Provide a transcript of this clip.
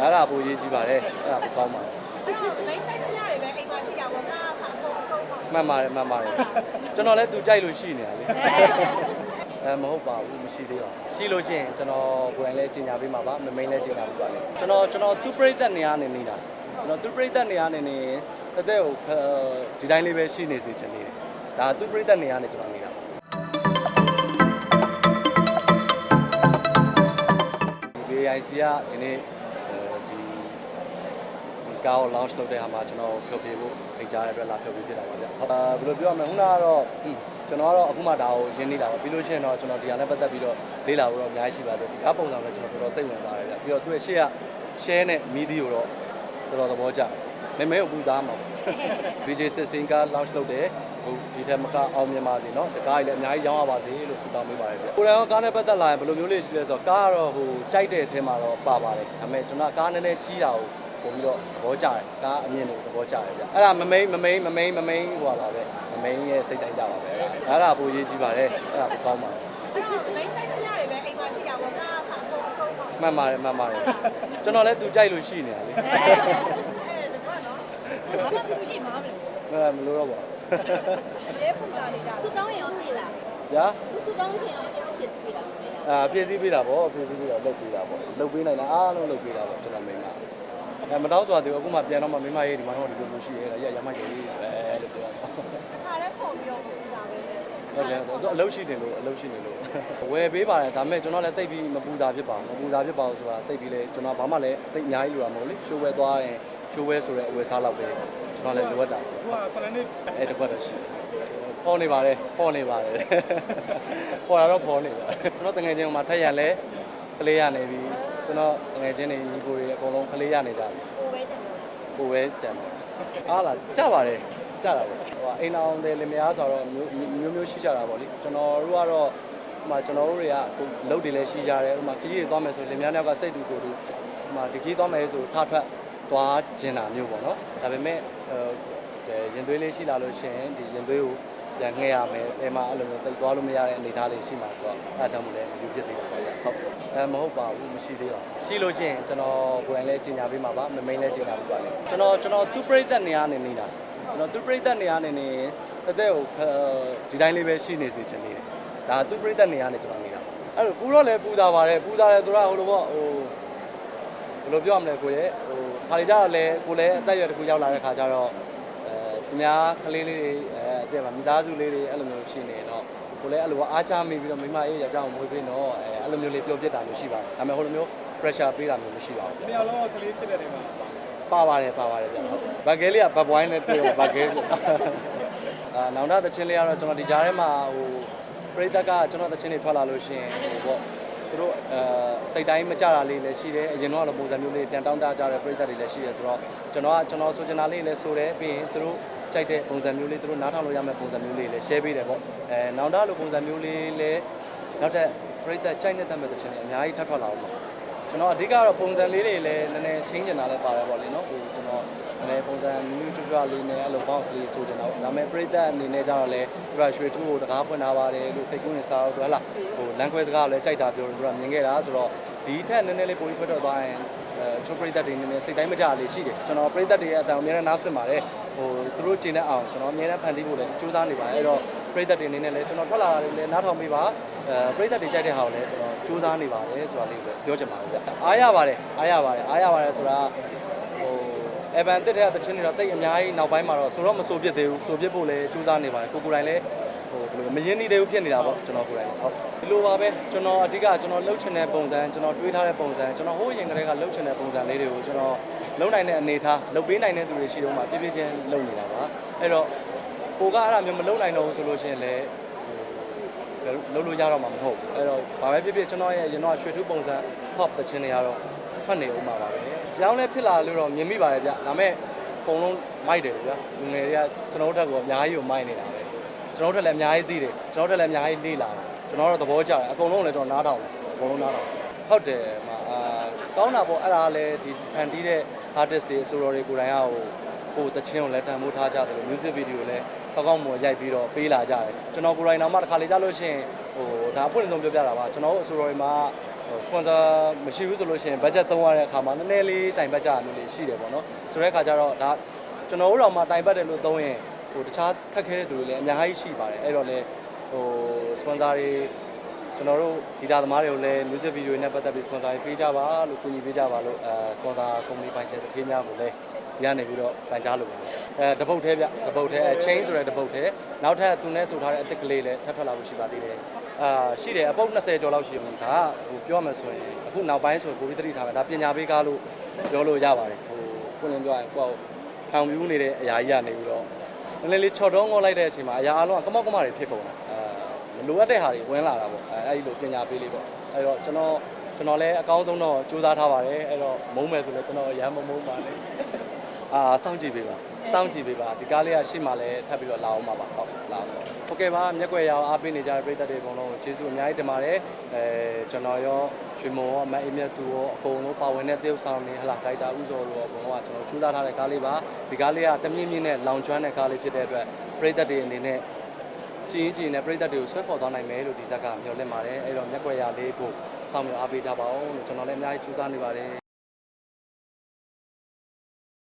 အဲ့ဒါပိုရေးကြည့်ပါတယ်အဲ့ဒါကောင်းပါတယ်အဲ့တော့မိတ်ဆိုင်ကြရတယ်ပဲအိမ်မှာရှိတာပေါ့ငါဆာပုံအဆုံးပါမှန်ပါတယ်မှန်ပါတယ်ကျွန်တော်လည်းသူကြိုက်လို့ရှိနေတာလေအဲမဟုတ်ပါဘူးမရှိသေးပါဘူးရှိလို့ရှိရင်ကျွန်တော်ကိုယ်တိုင်လည်းကြီးညာပေးမှာပါမမိန်လည်းကြီးညာပေးပါလေကျွန်တော်ကျွန်တော်သူပြိသက်နေရနေနေတာကျွန်တော်သူပြိသက်နေရနေနေတသက်ကိုဒီတိုင်းလေးပဲရှိနေစေချင်နေတယ်ဒါသူပြိသက်နေရနေကျွန်တော်နေတာဒီ BIC ကဒီနေ့အဲဒီဒီ ကားကို launch လုပ်တဲ့ဟာမှာကျွန်တော်ဖြုတ်ပြဖို့ဖိတ်ကြားရတဲ့အတွက်လာဖြုတ်ပြဖြစ်တာပါဗျ။အာဘယ်လိုပြောရမလဲခုနကတော့ကျွန်တော်ကတော့အခုမှဒါကိုရင်းနေတာပါပြီးလို့ရှိရင်တော့ကျွန်တော်ဒီဟာနဲ့ပတ်သက်ပြီးတော့လေ့လာဖို့တော့အများကြီးရှိပါတယ်ဒီကားပုံစံလည်းကျွန်တော်တော်တော်စိတ်ဝင်စားရတယ်ဗျ။ပြီးတော့သူ့ရဲ့ရှေ့က share နဲ့ midi ကိုတော့တော်တော်သဘောကျတယ်။မမဲကိုပူစားမှာပေါ့ DJ16 က launch လုပ်တယ်ဟိုဒီထက်မကအောင်မြင်ပါစေเนาะဒီကားကြီးလည်းအများကြီးရောင်းရပါစေလို့ဆုတောင်းပေးပါတယ်ဗျ။ကိုယ်တိုင်ကကားနဲ့ပတ်သက်လာရင်ဘယ်လိုမျိုးလေးရှိလဲဆိုတော့ကားကတော့ဟိုကြိုက်တဲ့အထဲမှာတော့ပါပါတယ်။ဒါပေမဲ့ကျွန်တော်ကားနည်းနည်းကြီးတာကို ပို့ပြီးတော့သဘောကျတယ်။ကားအမြင့်ကိုသဘောကျတယ်ဗျ။အဲ့ဒါမမိန်မမိန်မမိန်မမိန်ဟိုပါပဲ။မမိန်ရဲ့စိတ်တိုင်းကြပါပဲ။အဲ့ဒါပိုရေးကြည့်ပါတယ်။အဲ့ဒါကောင်းပါတယ်အဲ့တော့မိတ်ဆိုင်ကြရတယ်ပဲအိမ်မှာရှိတာပေါ့ငါဆာပုံအဆုံးပါ။မှန်ပါတယ်မှန်ပါတယ်။ကျွန်တော်လည်းသူကြိုက်လို့ရှိနေတာလေအဲ့ဒါကတော့နော်ဘာမှမလုပ်ရှိမှာမလို့။အဲ့ဒါမလို့တော့ပါဘူးရဲပူလာနေတာစုတောင်းရင်ရောသိလား။ညာစုတောင်းလို့ရှိရင်ရောဖြစ်စီတာမလဲအာဖြည့်ဆည်းပေးတာပေါ့ဖြည့်ဆည်းပေးတာလုပ်ပေးတာပေါ့လုပ်ပေးနိုင်တာအားလုံးလုပ်ပေးတာပေါ့ကျွန်တော်မိန်းမအဲ မတောင်းဆိုတာတူအခုမှပြန်တော့မှမိန်းမရေးဒီမှာတော့ဒီလိုလိုရှိရဲရရမကြီးပဲလို့ပြောတာခါရဲပုံပြီးတော့ပူလာပဲဟုတ်တယ်သူအလုပ်ရှိတယ်လို့အလုပ်ရှိနေလို့ဝယ်ပေးပါတယ်ဒါပေမဲ့ကျွန်တော်လည်းတိတ်ပြီးမပူတာဖြစ်ပါဘူးမပူတာဖြစ်ပါဘူးဆိုတာတိတ်ပြီးလဲကျွန်တော်ဘာမှလည်းတိတ်အများကြီးလိုတာမဟုတ်လေရှိုးဝဲသွားရင်ရှိုးဝဲဆိုတဲ့အဝယ်စားလောက်ပဲကျွန်တော်လည်းလိုအပ်တာဆိုဟိုကခဏနေအဲတစ်ခွက်တော့ရှိပေါ်နေပါတယ်ပေါ်နေပါတယ်ပေါ်တာတော့ပေါ်နေပါတယ်ကျွန်တော်တငယ်ချင်းကမှထက်ရန်လဲကလေးရနေပြီ ကျွန်တော်တငယ်ချင်းတွေညီကိုတွေအကုန်လုံးကလေးရနေကြပြီပူပဲတယ်လို့ကိုပဲကြံတယ်အားလားကြပါတယ်ကြတာပေါ့ဟိုအိမ်အောင်တယ်လင်မယားဆိုတော့မျိုးမျိုးမျိုးရှိကြတာပေါ့လေကျွန်တော်တို့ကတော့ဟိုမှာကျွန်တော်တို့တွေကအခုလုပ်တွေလည်းရှိကြတယ်ဟိုမှာခကြီးတွေသွားမယ်ဆိုလင်မယားနောက်ကစိတ်တူကိုယ်တူဟိုမှာဒီခကြီးသွားမယ်ဆိုထထွက်သွားကျင်တာမျိုးပေါ့နော်ဒါပေမဲ့အဲရင်သွေးလေးရှိလာလို့ရှိရင်ဒီရင်သွေးကို ပြန်ငှဲ့ရမယ်အဲမှာအဲ့လိုမျိုးတိတ်သွားလို့မရတဲ့အနေအထားလေးရှိမှာဆိုတော့အဲအကြောင်းမို့လဲယူဖြစ်သေးပါဗျဟုတ်အဲမဟုတ်ပါဘူးမရှိသေးပါဘူးရှိလို့ရှိရင်ကျွန်တော်ကိုယ်တိုင်လည်းကြီးညာပေးမှာပါမမိန်လည်းကြီးညာပေးပါလေကျွန်တော်ကျွန်တော်သူပြိသက်နေရနေနေတာကျွန်တော်သူပြိသက်နေရနေနေတသက်ကိုဒီတိုင်းလေးပဲရှိနေစေချင်နေတယ်ဒါသူပြိသက်နေရနေကျွန်တော်နေတာအဲ့လိုပူတော့လည်းပူတာပါတယ်ပူတာလည်းဆိုတော့ဟိုလိုပေါ့ဟိုဘယ်လိုပြောရမလဲကိုရဲ့ဟိုခါလေးကြတော့လဲကိုလည်းအသက်အရွယ်တစ်ခုရောက်လာတဲ့ခါကျတော့အဲသူများကလေးလေးတွေ အဲအပြည့်မှာမိသားစုလေးတွေအဲ့လိုမျိုးရှိနေတော့ကိုလည်းအဲ့လိုအားချမိပြီးတော့မိမအေးယောက်ျားကိုမွေးပေးတော့အဲအဲ့လိုမျိုးလေးပြောပြတာမျိုးရှိပါတယ်ဒါပေမဲ့ဟိုလိုမျိုး pressure ပေးတာမျိုးမရှိပါဘူးတယောက်လုံးကကလေးချစ်တဲ့နေမှာပါပါတယ်ပါပါတယ်ဗျဟုတ်ဘတ်ကဲလေးကဘတ်ဘွိုင်းနဲ့တွေ့ဘတ်ကဲအာနောင်တသချင်းလေးကတော့ကျွန်တော်ဒီကြားထဲမှာဟိုပရိသတ်ကကျွန်တော်သချင်းတွေထွက်လာလို့ရှိရင်ဟိုပေါ့သူတို့အဲစိတ်တိုင်းမကြတာလေးလည်းရှိတယ်အရင်တော့လည်းပုံစံမျိုးလေးပြန်တောင်းတကြတဲ့ပရိသတ်တွေလည်းရှိတယ်ဆိုတော့ကျွန်တော်ကကျွန်တော်ဆိုချင်တာလေးလည်းဆိုတယ်ပြီးရင်သူတို့ ကြိုက်တဲ့ပုံစံမျိုးလေးသူတို့နားထောင်လို့ရမယ့်ပုံစံမျိုးလေးလည်း share ပေးတယ်ပေါ့အဲနောင်တလိုပုံစံမျိုးလေးလည်းနောက်ထပ်ပရိသတ်ကြိုက်နေတဲ့သချင်းတွေအများကြီးထပ်ထွက်လာအောင်ပါကျွန်တော်အဓိကတော့ပုံစံလေးတွေလည်းနည်းနည်းချင်းကျင်တာလည်းပါတယ်ပေါ့လေနော်ဟိုကျွန်တော်နည်းနည်းပုံစံမျိုးချွတ်ချွတ်လေးနဲ့အဲ့လို bounce လေးဆိုချင်တာပေါ့ဒါပေမဲ့ပြိသက်အနေနဲ့ကျတော့လည်းသူကရွှေထူးကိုတကားဖွင့်ထားပါတယ်လို့စိတ်ကူးနေစားတော့ဟလာဟိုလမ်းခွဲစကားလည်းကြိုက်တာပြောတယ်သူကမြင်ခဲ့တာဆိုတော့ ဒီထက်နည်းနည်းလေးပုံကြီးဖွက်တော့သွားရင်အဲချိုးပြိသက်တွေနည်းနည်းစိတ်တိုင်းမကြလေးရှိတယ်ကျွန်တော်ပြိသက်တွေရဲ့အတန်အများနဲ့နားဆွင့်ပါတယ်ဟိုသူတို့ကျင်တဲ့အောင်ကျွန်တော်အများနဲ့ဖန်တီးဖို့လည်းစူးစမ်းနေပါတယ်အဲ့တော့ပြိသက်တွေအနေနဲ့လည်းကျွန်တော်ထွက်လာတာတွေလည်းနားထောင်ပေးပါအဲပြိသက်တွေကြိုက်တဲ့ဟာကိုလည်းကျွန်တော်စူးစမ်းနေပါတယ်ဆိုတာလေးကိုပြောချင်ပါတယ်ဗျအားရပါတယ်အားရပါတယ်အားရပါတယ်ဆိုတာဟိုအဗန်တစ်တဲ့တချင်းတွေတော့တိတ်အများကြီးနောက်ပိုင်းမှာတော့ဆိုတော့မဆိုဖြစ်သေးဘူးဆိုဖြစ်ဖို့လည်းစူးစမ်းနေပါတယ်ကိုကိုယ်တိုင်လည်း ဟိုဘယ်လိုမရင်းနှီးသေးဘူးဖြစ်နေတာပေါ့ကျွန်တော်ကိုယ်တိုင်ဟုတ်ဒီလိုပါပဲကျွန်တော်အဓိကကျွန်တော်လှုပ်ချင်တဲ့ပုံစံကျွန်တော်တွေးထားတဲ့ပုံစံကျွန်တော်ဟိုးရင်ကလေးကလှုပ်ချင်တဲ့ပုံစံလေးတွေကိုကျွန်တော်လုံနိုင်တဲ့အနေထားလှုပ်ပေးနိုင်တဲ့သူတွေရှိတော့မှပြည့်ပြည့်ချင်းလှုပ်နေတာပါအဲ့တော့ကိုကအဲ့ဒါမျိုးမလှုပ်နိုင်တော့ဘူးဆိုလို့ရှိရင်လည်းဟိုလှုပ်လို့ရတော့မှာမဟုတ်ဘူးအဲ့တော့ဘာပဲဖြစ်ဖြစ်ကျွန်တော်ရဲ့ရင်တော့ရွှေထူးပုံစံ pop တချင်းတွေကတော့ဖတ်နေဦးမှာပါပဲပြောင်းလဲဖြစ်လာလို့တော့မြင်မိပါတယ်ဗျဒါပေမဲ့ပုံလုံးမိုက်တယ်ဗျလူငယ်တွေကကျွန်တော်တို့ထက်ကအများကြီးကိုမိုက်နေတာပဲ ကျွန်တော်တို့ထက်လည်းအများကြီးသိတယ်ကျွန်တော်တို့ထက်လည်းအများကြီးလေ့လာတယ်ကျွန်တော်တို့သဘောကျတယ်အကုန်လုံးလည်းကျွန်တော်နားထောင်တယ်အကုန်လုံးနားထောင်ဟုတ်တယ်မှာအာကောင်းတာပေါ့အဲ့ဒါလည်းဒီဖန်တီးတဲ့ artist တွေအဆိုတော်တွေကိုယ်တိုင်ကဟိုဟိုတချင်းကိုလည်းတန်ဖိုးထားကြတယ်လို့ music video လည်းကောင်းကောင်းမွန်ရိုက်ပြီးတော့ပေးလာကြတယ်ကျွန်တော်ကိုယ်တိုင်တော့မှတစ်ခါလေကြားလို့ရှိရင်ဟိုဒါအပွင့်အစုံပြောပြတာပါကျွန်တော်တို့အဆိုတော်တွေမှာဟဟို sponsor မရှိဘူးဆိုလို့ရှိရင် budget သုံးရတဲ့အခါမှာနည်းနည်းလေးတိုင်ပတ်ကြရမျိုးလေးရှိတယ်ပေါ့နော်ဆိုတဲ့အခါကျတော့ဒါကျွန်တော်တို့တော့မှတိုင်ပတ်တယ်လို့သုံးရင် ဟိုတခြားခက်ခဲတဲ့သူတွေလည်းအများကြီးရှိပါတယ်အဲ့တော့လေဟို sponsor တွေကျွန်တော်တို့ဂီတာသမားတွေကိုလည်း music video တွေနဲ့ပတ်သက်ပြီး sponsor တွေပေးကြပါလို့ကူညီပေးကြပါလို့အဲ sponsor company ပိုင်ရှင်တစ်ထေးများကိုလည်းဒီကနေပြီးတော့ပန်ကြားလို့ပါတယ်အဲတပုတ်သေးဗျတပုတ်သေးအဲ chain ဆိုတဲ့တပုတ်သေးနောက်ထပ်သူနဲ့ဆိုထားတဲ့အစ်စ်ကလေးလည်းထပ်ထွက်လာလို့ရှိပါသေးတယ်အာရှိတယ်အပုတ်20ကျော်လောက်ရှိတယ်ဒါကဟိုပြောမှဆိုရင်အခုနောက်ပိုင်းဆိုရင်ကိုပြီးသတိထားမယ်ဒါပညာပေးကားလို့ပြောလို့ရပါတယ်ဟိုကိုယ်လည်းပြောရင်ကိုယ့်ထောင်ပြူးနေတဲ့အရာကြီးကနေပြီးတော့ နည်းနည်းလေးချော်တော့ငေါလိုက်တဲ့အချိန်မှာအရာအလုံးကကမောက်ကမောက်တွေဖြစ်ကုန်တာအဲမလိုအပ်တဲ့ဟာတွေဝင်လာတာပေါ့အဲအဲ့ဒီလိုပညာပေးလေးပေါ့အဲ့တော့ကျွန်တော်ကျွန်တော်လည်းအကောင်းဆုံးတော့စူးစမ်းထားပါတယ်အဲ့တော့မုန်းမယ်ဆိုလည်းကျွန်တော်ရမ်းမမုန်းပါနဲ့အာစောင့်ကြည့်ပေးပါစောင့်ကြည့်ပေးပါဒီကားလေးကရှေ့မှာလည်းထပ်ပြီးတော့လာအောင်ပါပါဟုတ် လာအောင်ပါဟုတ်ကဲ့ပါမျက်ကွယ်ရအောင်အားပေးနေကြတဲ့ပရိသတ်တွေအကုန်လုံးကိုကျေးဇူးအများကြီးတင်ပါတယ်အဲကျွန်တော်ရောရွှေမုံရောအမတ်အေးမြတ်သူရောအကုန်လုံးပါဝင်တဲ့တရုပ်ဆောင်တွေဟလာခိုက်တာဥစောရောအကုန်လုံးကကျွန်တော်ချူလာထားတဲ့ကားလေးပါဒီကားလေးကတမြင့်မြင့်နဲ့လောင်ကျွမ်းတဲ့ကားလေးဖြစ်တဲ့အတွက်ပရိသတ်တွေအနေနဲ့ကြည်ရင်ကြည်နဲ့ပရိသတ်တွေကိုဆွဲခေါ်သွားနိုင်မယ်လို့ဒီဇက်ကမျှော်လင့်ပါတယ်အဲ့တော့မျက်ကွယ်ရလေးကိုစောင့်မျှော်အားပေးကြပါအောင်လို့ကျွန်တော်လည်းအများကြီးကြိုးစားနေပါတယ်